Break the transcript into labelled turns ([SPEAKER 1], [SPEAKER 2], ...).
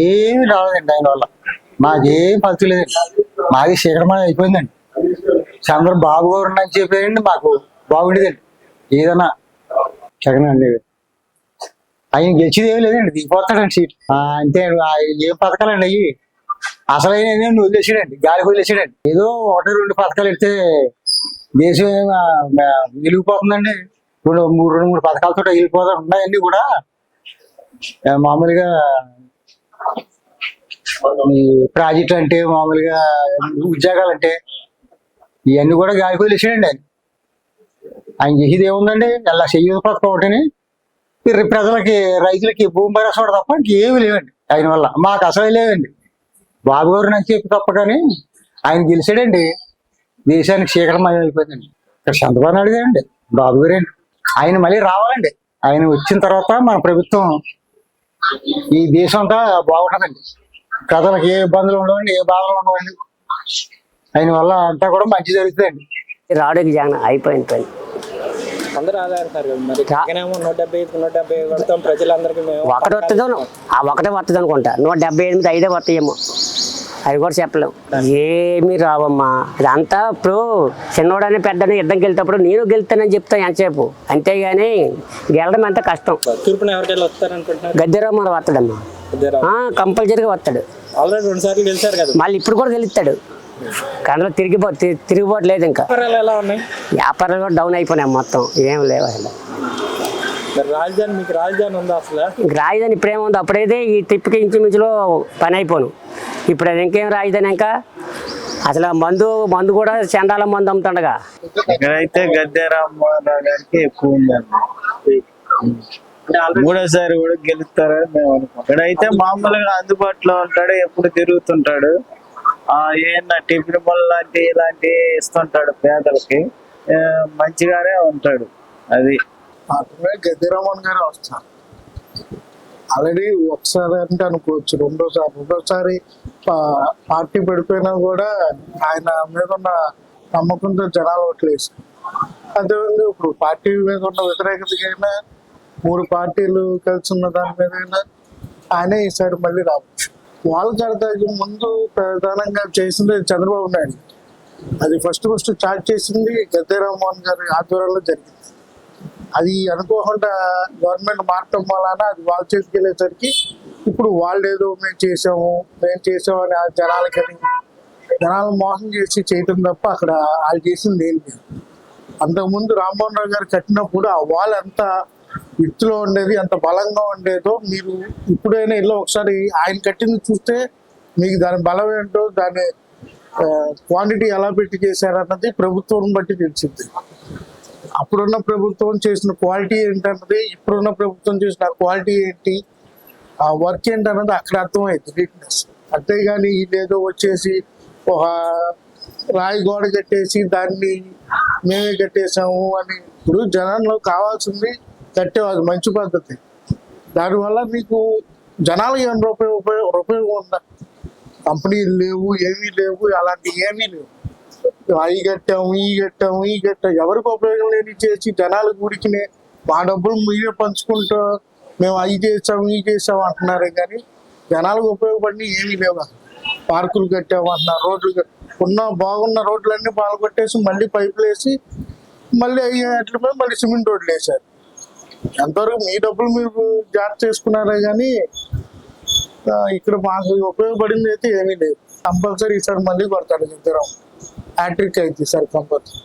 [SPEAKER 1] ఏమి రాలేదండి ఆయన వల్ల. మాకేం ఫలితం లేదండి మాది శీఘ్రమని అయిపోయిందండి. చంద్ర బాబు గారు అని చెప్పారండి మాకు బాగుండేదండి ఏదన్నా జగన్ అండి. ఆయన గెలిచేది ఏం లేదండి దిగిపోతాడండి సీట్. అంతే ఏం పథకాలండి అయ్యి? అసలైన ఏంటంటే వదిలేసాడండి గాలికి వదిలేసాడండి. ఏదో ఒకటి రెండు పథకాలు ఎడితే దేశం వెలిగిపోతుందండి ఇప్పుడు మూడు రెండు మూడు పథకాలతో వెళ్ళిపోతా ఉన్నాయండి కూడా. మామూలుగా ఈ ప్రాజెక్ట్ అంటే మామూలుగా ఉద్యోగాలు అంటే ఇవన్నీ కూడా గాలికి వదిలేసాడండి ఆయన. ఆయన చేసేది ఏముందండి? ఎలా చెయ్యి పథకం ఒకటిని. ప్రజలకి రైతులకి భూమి భరోసా తప్ప ఇంకేమీ లేవండి ఆయన వల్ల. మాకు అసలు లేవండి. బాబు గారు నాకు చెప్పి తప్ప కానీ ఆయన గెలిచాడండి. దేశానికి శీఘ్రమయం అయిపోయిందండి. ఇక్కడ చంద్రబాబు నాయుడు గారండి బాబు గారండి ఆయన మళ్ళీ రావాలండి. ఆయన వచ్చిన తర్వాత మన ప్రభుత్వం ఈ దేశం అంతా బాగుంటుందండి. ప్రజలకు ఏ ఇబ్బందులు ఉండవండి ఏ బాధలు ఉండవండి. ఆయన వల్ల అంతా కూడా మంచి జరుగుతుందండి.
[SPEAKER 2] రావడానికి జగన్ అయిపోయింది పని.
[SPEAKER 3] అందరూ అదే అంటారు కదా మరి. జగనేమో నూట డెబ్బై ఐదు నూట డెబ్బై ఐదు కొడతాం ప్రజలందరికీ మేము
[SPEAKER 2] ఒకటి వస్తుందో ఆ ఒకటే వస్తుంది అనుకుంటా. నూట డెబ్బై ఎనిమిది ఐదే వస్తాయేమో అవి కూడా చెప్పలేము ఏమీ రావమ్మా. ఇదంతా ఇప్పుడు చిన్నవాడని పెద్దని యుద్ధం గెలితేప్పుడు నేను గెలుతానని చెప్తాను ఎంతసేపు. అంతేగాని గెలడం ఎంత కష్టం.
[SPEAKER 3] తూర్పున వస్తారనుకుంటున్నారు?
[SPEAKER 2] గద్దెరావు వస్తాడమ్మా కంపల్సరీగా వస్తాడు.
[SPEAKER 3] ఆల్రెడీ రెండు సార్లు గెలిచారు కదా.
[SPEAKER 2] మళ్ళీ ఇప్పుడు కూడా గెలుస్తాడు. అందులో తిరిగిపో తిరిగిపోవట్లేదు లేదు ఇంకా.
[SPEAKER 3] వ్యాపారాలు ఎలా ఉన్నాయి?
[SPEAKER 2] వ్యాపారాలు కూడా డౌన్ అయిపోయినాయి మొత్తం. ఏం లేవు అసలు.
[SPEAKER 3] మరి రాజధాని మీకు రాజధాని ఉందా అసలు?
[SPEAKER 2] ఇంక రాజధాని ఇప్పుడేముంది అప్పుడైతే ఈ ట్రిప్కి ఇంచుమించులో పని అయిపోను. ఇప్పుడు అది ఇంకేం రాజధాని ఇంకా? అసలు ఆ మందు మందు కూడా చండాల మందు అమ్ముతుండగా.
[SPEAKER 4] ఇక్కడైతే గద్దె రామ్మోహన్ రావు గారికి ఎక్కువ ఉందండి. మూడోసారి కూడా గెలుస్తారని మేము అనుకుంటాం ఇక్కడైతే మామూలుగా అందుబాటులో ఉంటాడు ఎప్పుడు తిరుగుతుంటాడు. ఆ ఏమన్నా టిఫిన్ బల్ లాంటి ఇలాంటివి ఇస్తుంటాడు పేదలకి. మంచిగానే ఉంటాడు. అది.
[SPEAKER 5] మాత్రమే గద్దెరామన్ గారు వస్తారు. ఆల్రెడీ ఒకసారి అంటే అనుకోవచ్చు రెండోసారి రెండోసారి పార్టీ పడిపోయినా కూడా ఆయన మీద ఉన్న నమ్మకంతో జనాలు ఓట్లేసి అదేవిధంగా ఇప్పుడు పార్టీ మీద ఉన్న వ్యతిరేకతకైనా మూడు పార్టీలు కలిసి ఉన్న దాని మీద ఆయనే ఈసారి మళ్ళీ రావచ్చు. వాళ్ళ కడతాకి ముందు ప్రధానంగా చేసింది చంద్రబాబు నాయుడు. అది ఫస్ట్ ఫస్ట్ స్టార్ట్ చేసింది గద్దె రామ్మోహన్ గారి ఆధ్వర్యంలో జరిగింది. అది అనుకోకుండా గవర్నమెంట్ మారటం వలన అది వాళ్ళ చేతికి వెళ్ళేసరికి ఇప్పుడు వాళ్ళు ఏదో మేము చేసాము మేము చేసాము అని ఆ జనాలకని జనాలు మోసం చేసి చేయటం తప్ప అక్కడ వాళ్ళు చేసింది ఏం లేదు. అంతకుముందు రామ్మోహన్ రావు గారు కట్టినప్పుడు ఆ వాల్ విత్తులో ఉండేది ఎంత బలంగా ఉండేదో మీరు ఇప్పుడైనా ఇల్లు ఒకసారి ఆయన కట్టింది చూస్తే మీకు దాని బలం ఏంటో దాని క్వాంటిటీ ఎలా పెట్టి చేశారన్నది ప్రభుత్వం బట్టి తెలిసింది. అప్పుడున్న ప్రభుత్వం చేసిన క్వాలిటీ ఏంటన్నది ఇప్పుడున్న ప్రభుత్వం చేసిన క్వాలిటీ ఏంటి ఆ వర్క్ ఏంటన్నది అక్కడ అర్థమైంది నీట్నెస్ అంతేగాని ఇదేదో వచ్చేసి ఒక రాయి గోడ కట్టేసి దాన్ని మేమే కట్టేసాము అని ఇప్పుడు జనంలో కావాల్సింది కట్టేవాళ్ళు మంచి పద్ధతి. దానివల్ల మీకు జనాలకి ఏమైనా ఉపయోగ ఉపయోగం ఉపయోగం ఉందా కంపెనీలు లేవు ఏమీ లేవు అలాంటివి ఏమీ లేవు. అవి కట్టాము ఈ కట్టాము ఈ కట్టాము. ఎవరికి ఉపయోగం లేని చేసి జనాలు గుడికినే మా డబ్బులు మీరే పంచుకుంటూ మేము అవి చేసాము ఈ చేసాము అంటున్నారే కానీ జనాలకు ఉపయోగపడి ఏమీ లేవు పార్కులు కట్టాము అంటున్నారు రోడ్లు ఉన్న బాగున్న రోడ్లన్నీ పాల్గొట్టేసి మళ్ళీ పైపులు వేసి మళ్ళీ అయ్యేట్లపై మళ్ళీ సిమెంట్ రోడ్లు వేశారు. ఎంతవరకు మీ డబ్బులు మీరు జాగ్రత్త చేసుకున్నారే కానీ ఇక్కడ మాకు ఉపయోగపడింది అయితే ఏమీ లేదు. కంపల్సరీ ఈసారి మళ్ళీ కొడతాడు ఇద్దరం. హ్యాట్రిక్ అయితే ఈసారి కంపల్సరీ.